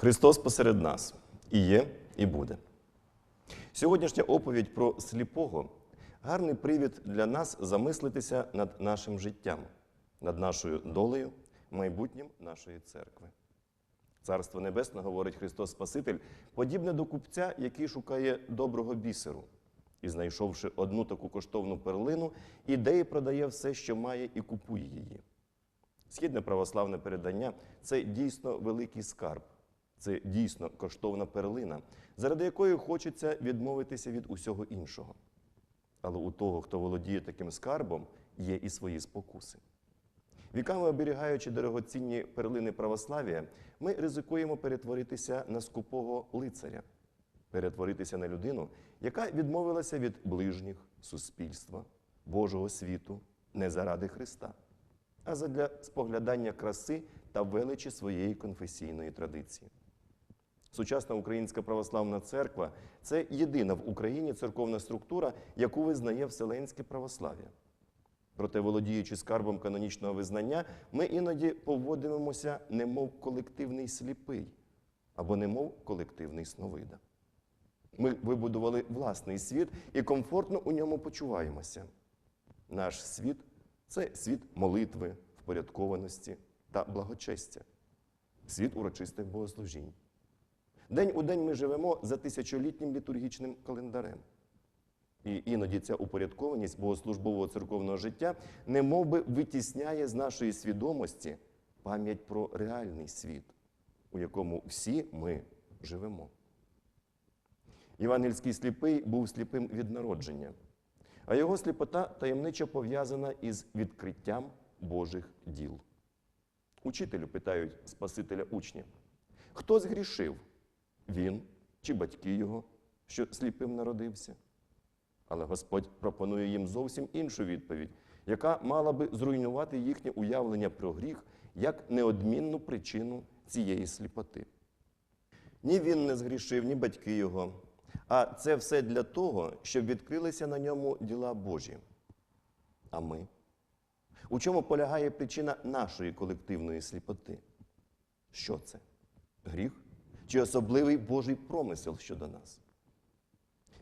Христос посеред нас і є, і буде. Сьогоднішня оповідь про сліпого гарний привід для нас замислитися над нашим життям, над нашою долею, майбутнім нашої церкви. Царство Небесне, говорить Христос Спаситель, подібне до купця, який шукає доброго бісеру. І, знайшовши одну таку коштовну перлину, ідеї продає все, що має, і купує її. Східне православне передання це дійсно великий скарб, це дійсно коштовна перлина, заради якої хочеться відмовитися від усього іншого. Але у того, хто володіє таким скарбом, є і свої спокуси. Віками оберігаючи дорогоцінні перлини православ'я, ми ризикуємо перетворитися на скупого лицаря, перетворитися на людину, яка відмовилася від ближніх, суспільства, Божого світу, не заради Христа, а задля споглядання краси та величі своєї конфесійної традиції. Сучасна Українська православна церква це єдина в Україні церковна структура, яку визнає Вселенське православ'я. Проте, володіючи скарбом канонічного визнання, ми іноді поводимося немов колективний сліпий або немов колективний сновида. Ми вибудували власний світ і комфортно у ньому почуваємося. Наш світ це світ молитви, впорядкованості та благочестя, світ урочистих богослужінь. День у день ми живемо за тисячолітнім літургічним календарем. І іноді ця упорядкованість богослужбового церковного життя не би витісняє з нашої свідомості пам'ять про реальний світ, у якому всі ми живемо. Євангельський сліпий був сліпим від народження, а його сліпота таємничо пов'язана із відкриттям Божих діл. Учителю питають Спасителя учні, хто згрішив? Він чи батьки його, що сліпим народився? Але Господь пропонує їм зовсім іншу відповідь, яка мала би зруйнувати їхнє уявлення про гріх як неодмінну причину цієї сліпоти. Ні він не згрішив, ні батьки його. А це все для того, щоб відкрилися на ньому діла Божі. А ми? У чому полягає причина нашої колективної сліпоти? Що це? Гріх? Чи особливий Божий промисел щодо нас?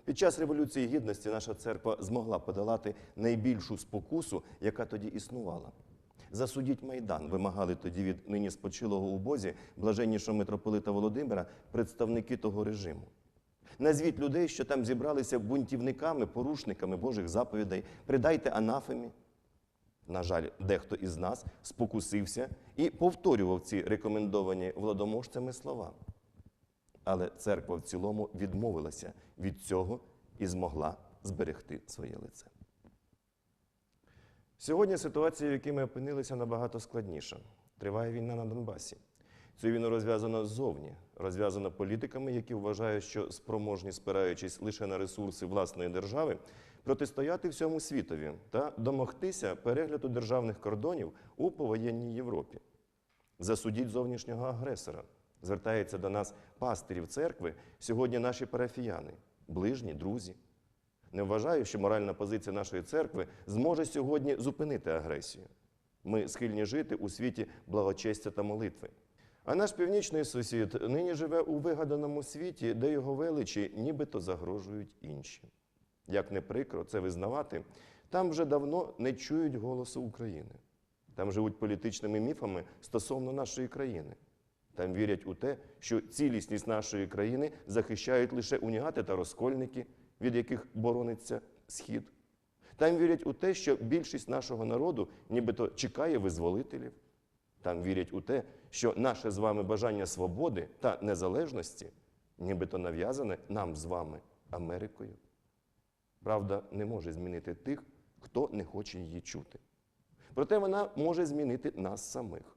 Під час Революції Гідності наша церква змогла подолати найбільшу спокусу, яка тоді існувала. Засудіть Майдан вимагали тоді від нині спочилого у Бозі блаженнішого митрополита Володимира представники того режиму. Назвіть людей, що там зібралися бунтівниками, порушниками Божих заповідей, придайте анафемі. На жаль, дехто із нас спокусився і повторював ці рекомендовані владоможцями слова. Але церква в цілому відмовилася від цього і змогла зберегти своє лице. Сьогодні ситуація, в якій ми опинилися, набагато складніша. Триває війна на Донбасі. Цю війну розв'язано ззовні, розв'язано політиками, які вважають, що спроможні, спираючись лише на ресурси власної держави, протистояти всьому світові та домогтися перегляду державних кордонів у повоєнній Європі. Засудіть зовнішнього агресора. Звертаються до нас пастирів церкви сьогодні наші парафіяни, ближні, друзі. Не вважаю, що моральна позиція нашої церкви зможе сьогодні зупинити агресію. Ми схильні жити у світі благочестя та молитви. А наш північний сусід нині живе у вигаданому світі, де його величі нібито загрожують інші. Як не прикро це визнавати, там вже давно не чують голосу України. Там живуть політичними міфами стосовно нашої країни. Там вірять у те, що цілісність нашої країни захищають лише уніати та розкольники, від яких борониться Схід. Там вірять у те, що більшість нашого народу нібито чекає визволителів. Там вірять у те, що наше з вами бажання свободи та незалежності нібито нав'язане нам з вами Америкою. Правда не може змінити тих, хто не хоче її чути. Проте вона може змінити нас самих.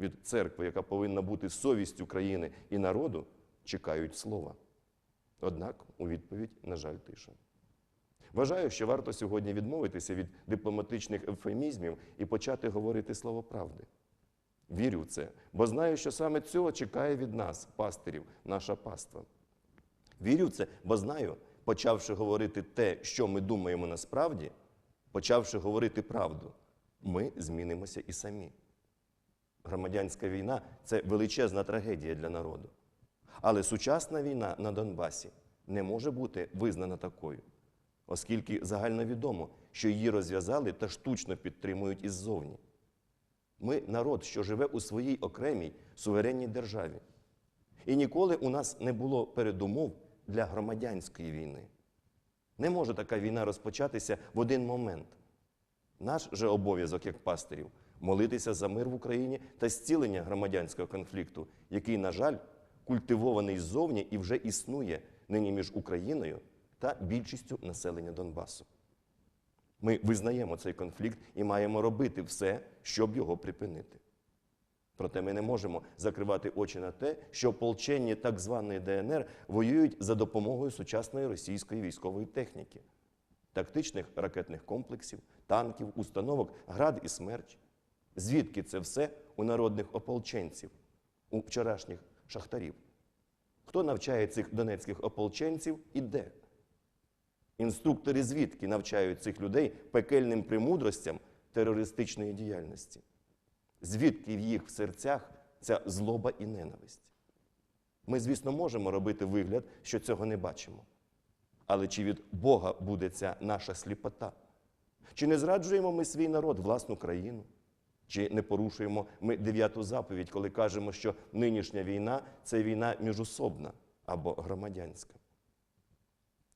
Від церкви, яка повинна бути совістю країни і народу, чекають слова. Однак у відповідь, на жаль, тиша. Вважаю, що варто сьогодні відмовитися від дипломатичних ефемізмів і почати говорити слово правди. Вірю в це, бо знаю, що саме цього чекає від нас, пастирів, наша паства. Вірю в це, бо знаю, почавши говорити те, що ми думаємо насправді, почавши говорити правду, ми змінимося і самі. Громадянська війна це величезна трагедія для народу. Але сучасна війна на Донбасі не може бути визнана такою, оскільки загальновідомо, що її розв'язали та штучно підтримують іззовні. Ми народ, що живе у своїй окремій суверенній державі. І ніколи у нас не було передумов для громадянської війни. Не може така війна розпочатися в один момент. Наш же обов'язок як пастирів молитися за мир в Україні та зцілення громадянського конфлікту, який, на жаль, культивований ззовні і вже існує нині між Україною та більшістю населення Донбасу. Ми визнаємо цей конфлікт і маємо робити все, щоб його припинити. Проте ми не можемо закривати очі на те, що полченні так званої ДНР воюють за допомогою сучасної російської військової техніки, тактичних ракетних комплексів, танків, установок, град і смерч. Звідки це все у народних ополченців, у вчорашніх шахтарів? Хто навчає цих донецьких ополченців і де? Інструктори звідки навчають цих людей пекельним примудростям терористичної діяльності? Звідки в їх серцях ця злоба і ненависть? Ми, звісно, можемо робити вигляд, що цього не бачимо. Але чи від Бога буде ця наша сліпота? Чи не зраджуємо ми свій народ, власну країну? Чи не порушуємо ми дев'яту заповідь, коли кажемо, що нинішня війна це війна міжособна або громадянська?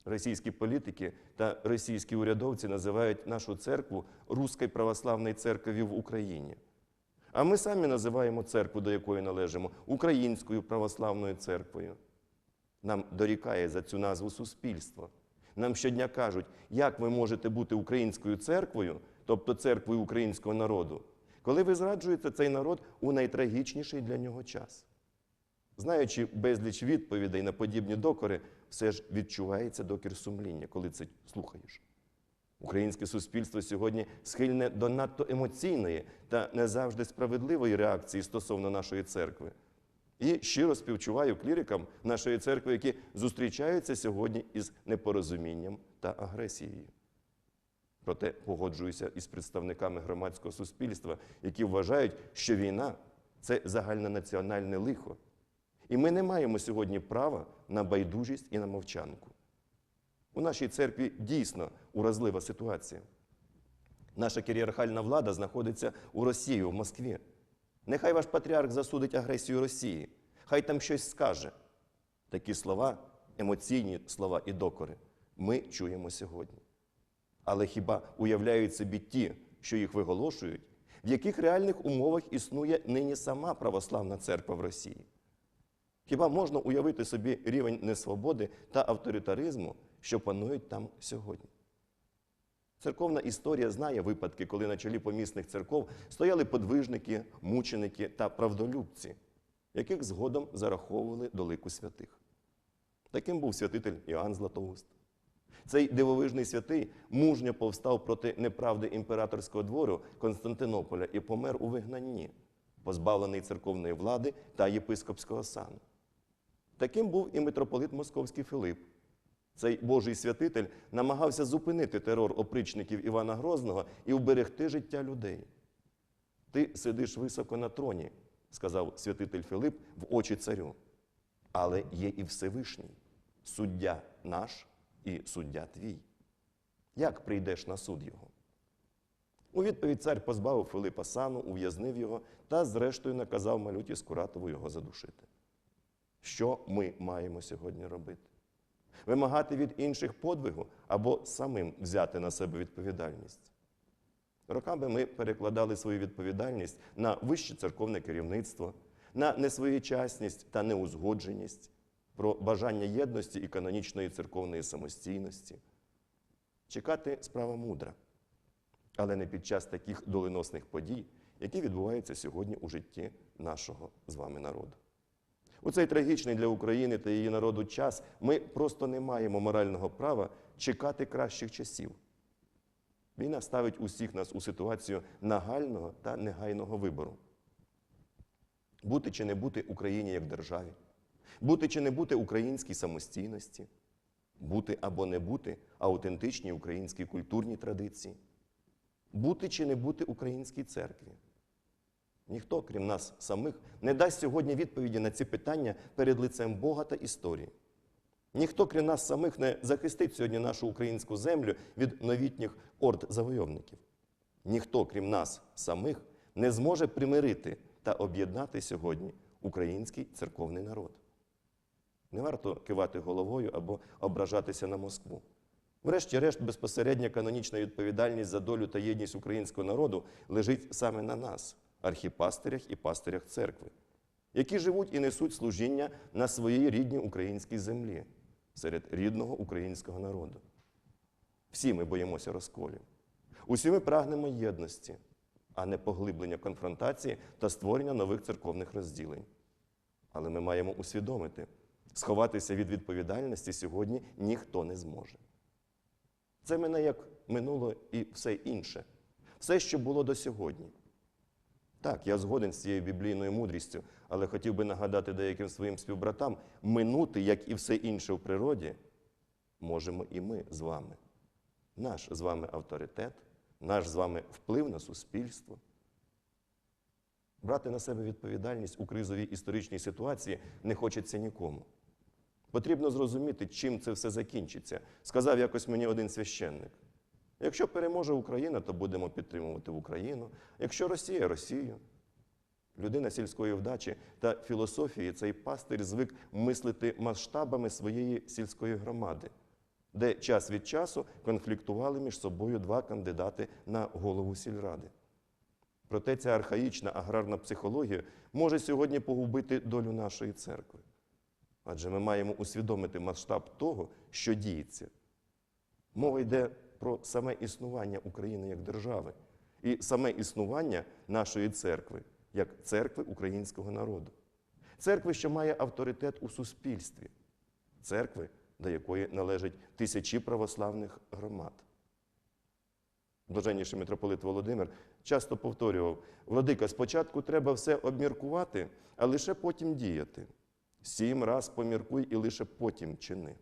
Російські політики та російські урядовці називають нашу церкву Руською православною церков'ю в Україні. А ми самі називаємо церкву, до якої належимо, Українською православною церквою. Нам дорікає за цю назву суспільство. Нам щодня кажуть, як ви можете бути українською церквою, тобто церквою українського народу, коли ви зраджуєте цей народ у найтрагічніший для нього час. Знаючи безліч відповідей на подібні докори, все ж відчувається докір сумління, коли це слухаєш. Українське суспільство сьогодні схильне до надто емоційної та не завжди справедливої реакції стосовно нашої церкви. І щиро співчуваю клірикам нашої церкви, які зустрічаються сьогодні із непорозумінням та агресією. Проте погоджуюся із представниками громадського суспільства, які вважають, що війна це загальнонаціональне лихо. І ми не маємо сьогодні права на байдужість і на мовчанку. У нашій церкві дійсно уразлива ситуація. Наша кіріархальна влада знаходиться у Росії, в Москві. Нехай ваш патріарх засудить агресію Росії, хай там щось скаже. Такі слова, емоційні слова і докори, ми чуємо сьогодні. Але хіба уявляють собі ті, що їх виголошують, в яких реальних умовах існує нині сама православна церква в Росії? Хіба можна уявити собі рівень несвободи та авторитаризму, що панують там сьогодні? Церковна історія знає випадки, коли на чолі помісних церков стояли подвижники, мученики та правдолюбці, яких згодом зараховували до лику святих. Таким був святитель Іоанн Златоуст. Цей дивовижний святий мужньо повстав проти неправди імператорського двору Константинополя і помер у вигнанні, позбавлений церковної влади та єпископського сану. Таким був і митрополит Московський Филип. Цей Божий святитель намагався зупинити терор опричників Івана Грозного і вберегти життя людей. Ти сидиш високо на троні, сказав святитель Филип в очі царю. Але є і Всевишній, суддя наш і суддя твій. Як прийдеш на суд його? У відповідь цар позбавив Филипа сану, ув'язнив його та, зрештою, наказав малюті Скуратову його задушити. Що ми маємо сьогодні робити? Вимагати від інших подвигу або самим взяти на себе відповідальність. Роками ми перекладали свою відповідальність на вище церковне керівництво, на несвоєчасність та неузгодженість, про бажання єдності і канонічної церковної самостійності. Чекати справа мудра, але не під час таких доленосних подій, які відбуваються сьогодні у житті нашого з вами народу. У цей трагічний для України та її народу час ми просто не маємо морального права чекати кращих часів. Війна ставить усіх нас у ситуацію нагального та негайного вибору. Бути чи не бути Україні як державі, бути чи не бути українській самостійності, бути або не бути аутентичній українській культурній традиції, бути чи не бути українській церкві. Ніхто, крім нас самих, не дасть сьогодні відповіді на ці питання перед лицем Бога та історії. Ніхто, крім нас самих, не захистить сьогодні нашу українську землю від новітніх орд завойовників. Ніхто, крім нас самих, не зможе примирити та об'єднати сьогодні український церковний народ. Не варто кивати головою або ображатися на Москву. Врешті-решт, безпосередня канонічна відповідальність за долю та єдність українського народу лежить саме на нас, архіпастирях і пастирях церкви, які живуть і несуть служіння на своїй рідній українській землі серед рідного українського народу. Всі ми боїмося розколів. Усі ми прагнемо єдності, а не поглиблення конфронтації та створення нових церковних розділень. Але ми маємо усвідомити, сховатися від відповідальності сьогодні ніхто не зможе. Це мене як минуло і все інше, все, що було до сьогодні. Так, я згоден з цією біблійною мудрістю, але хотів би нагадати деяким своїм співбратам, минути, як і все інше в природі, можемо і ми з вами. Наш з вами авторитет, наш з вами вплив на суспільство. Брати на себе відповідальність у кризовій історичній ситуації не хочеться нікому. Потрібно зрозуміти, чим це все закінчиться. Сказав якось мені один священник. Якщо переможе Україна, то будемо підтримувати Україну. Якщо Росія Росію. Людина сільської вдачі та філософії цей пастир звик мислити масштабами своєї сільської громади, де час від часу конфліктували між собою два кандидати на голову сільради. Проте ця архаїчна аграрна психологія може сьогодні погубити долю нашої церкви. Адже ми маємо усвідомити масштаб того, що діється. Мова йде про саме існування України як держави і саме існування нашої церкви як церкви українського народу. Церкви, що має авторитет у суспільстві, церкви, до якої належать тисячі православних громад. Блаженніший митрополит Володимир часто повторював: Владика, спочатку треба все обміркувати, а лише потім діяти. Сім раз поміркуй і лише потім чини.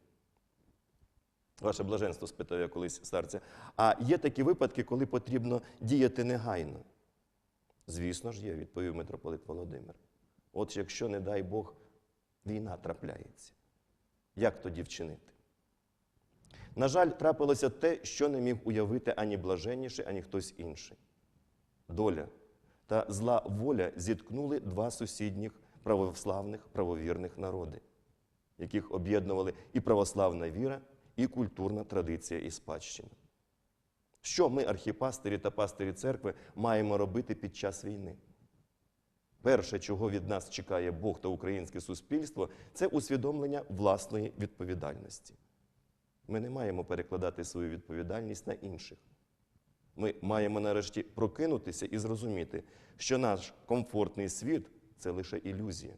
Ваше блаженство спитав я колись старця. А є такі випадки, коли потрібно діяти негайно? Звісно ж, є, відповів митрополит Володимир. От якщо, не дай Бог, війна трапляється, як тоді вчинити? На жаль, трапилося те, що не міг уявити ані блаженніший, ані хтось інший. Доля та зла воля зіткнули два сусідніх православних правовірних народи, яких об'єднували і православна віра, і культурна традиція і спадщина. Що ми, архіпастирі та пастирі церкви, маємо робити під час війни? Перше, чого від нас чекає Бог та українське суспільство, це усвідомлення власної відповідальності. Ми не маємо перекладати свою відповідальність на інших. Ми маємо нарешті прокинутися і зрозуміти, що наш комфортний світ це лише ілюзія.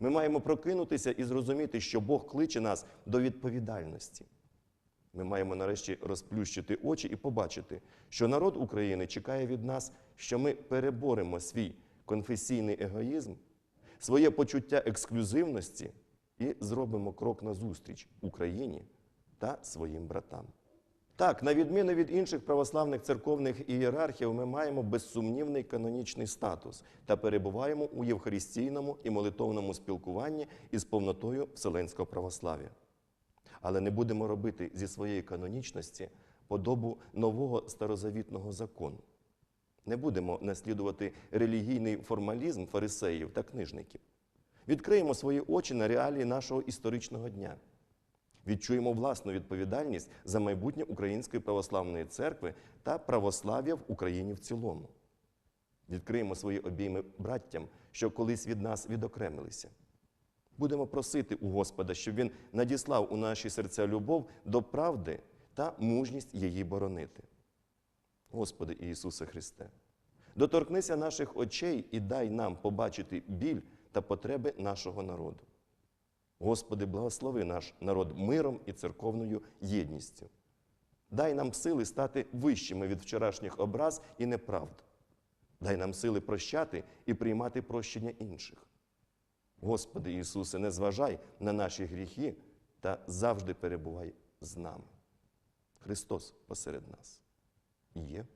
Ми маємо прокинутися і зрозуміти, що Бог кличе нас до відповідальності. Ми маємо нарешті розплющити очі і побачити, що народ України чекає від нас, що ми переборемо свій конфесійний егоїзм, своє почуття ексклюзивності і зробимо крок назустріч Україні та своїм братам. Так, на відміну від інших православних церковних ієрархів, ми маємо безсумнівний канонічний статус та перебуваємо у євхаристійному і молитовному спілкуванні із повнотою вселенського православ'я. Але не будемо робити зі своєї канонічності подобу нового старозавітного закону. Не будемо наслідувати релігійний формалізм фарисеїв та книжників. Відкриємо свої очі на реалії нашого історичного дня. Відчуємо власну відповідальність за майбутнє Української православної церкви та православ'я в Україні в цілому. Відкриємо свої обійми браттям, що колись від нас відокремилися. Будемо просити у Господа, щоб Він надіслав у наші серця любов до правди та мужність її боронити. Господи Ісусе Христе, доторкнися наших очей і дай нам побачити біль та потреби нашого народу. Господи, благослови наш народ миром і церковною єдністю. Дай нам сили стати вищими від вчорашніх образ і неправд. Дай нам сили прощати і приймати прощення інших. Господи Ісусе, не зважай на наші гріхи та завжди перебувай з нами. Христос посеред нас є.